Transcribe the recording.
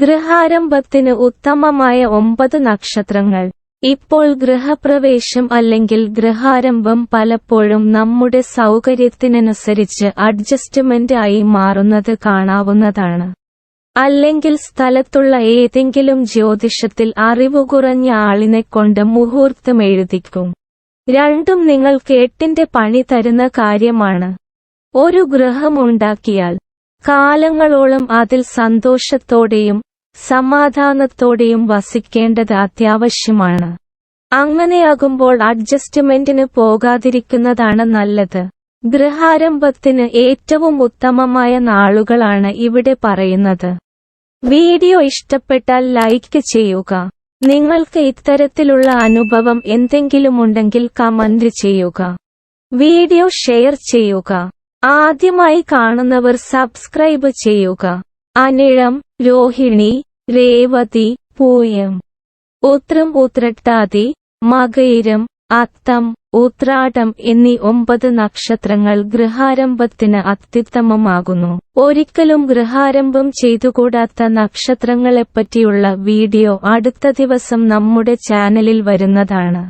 ഗൃഹാരംഭത്തിന് ഉത്തമമായ ഒമ്പത് നക്ഷത്രങ്ങൾ. ഇപ്പോൾ ഗൃഹപ്രവേശം അല്ലെങ്കിൽ ഗൃഹാരംഭം പലപ്പോഴും നമ്മുടെ സൗകര്യത്തിനനുസരിച്ച് അഡ്ജസ്റ്റ്മെന്റ് ആയി മാറുന്നത് കാണാവുന്നതാണ്. അല്ലെങ്കിൽ സ്ഥലത്തുള്ള ഏതെങ്കിലും ജ്യോതിഷത്തിൽ അറിവു കുറഞ്ഞ ആളിനെ കൊണ്ട് മുഹൂർത്തം എഴുതിക്കും. രണ്ടും നിങ്ങൾ കേട്ടിന്റെ പണി തരുന്ന കാര്യമാണ്. ഒരു ഗൃഹം ഉണ്ടാക്കിയാൽ കാലങ്ങളോളം അതിൽ സന്തോഷത്തോടെയും സമാധാനത്തോടെയും വസിക്കേണ്ടത് അത്യാവശ്യമാണ്. അങ്ങനെയാകുമ്പോൾ അഡ്ജസ്റ്റ്മെന്റിന് പോകാതിരിക്കുന്നതാണ് നല്ലത്. ഗൃഹാരംഭത്തിന് ഏറ്റവും ഉത്തമമായ നാളുകളാണ് ഇവിടെ പറയുന്നത്. വീഡിയോ ഇഷ്ടപ്പെട്ടാൽ ലൈക്ക് ചെയ്യുക. നിങ്ങൾക്ക് ഇത്തരത്തിലുള്ള അനുഭവം എന്തെങ്കിലുമുണ്ടെങ്കിൽ കമന്റ് ചെയ്യുക. വീഡിയോ ഷെയർ ചെയ്യുക. ആദ്യമായി കാണുന്നവർ സബ്സ്ക്രൈബ് ചെയ്യുക. അനിഴം രോഹിണി രേവതി പൂയം ഉത്രം ഉത്രട്ടാതി മകയിരം അത്തം ഉത്രാടം എന്നീ ഒമ്പത് നക്ഷത്രങ്ങൾ ഗൃഹാരംഭത്തിന് അത്യുത്തമമാകുന്നു. ഒരിക്കലും ഗൃഹാരംഭം ചെയ്തുകൂടാത്ത നക്ഷത്രങ്ങളെപ്പറ്റിയുള്ള വീഡിയോ അടുത്ത ദിവസം നമ്മുടെ ചാനലിൽ വരുന്നതാണ്.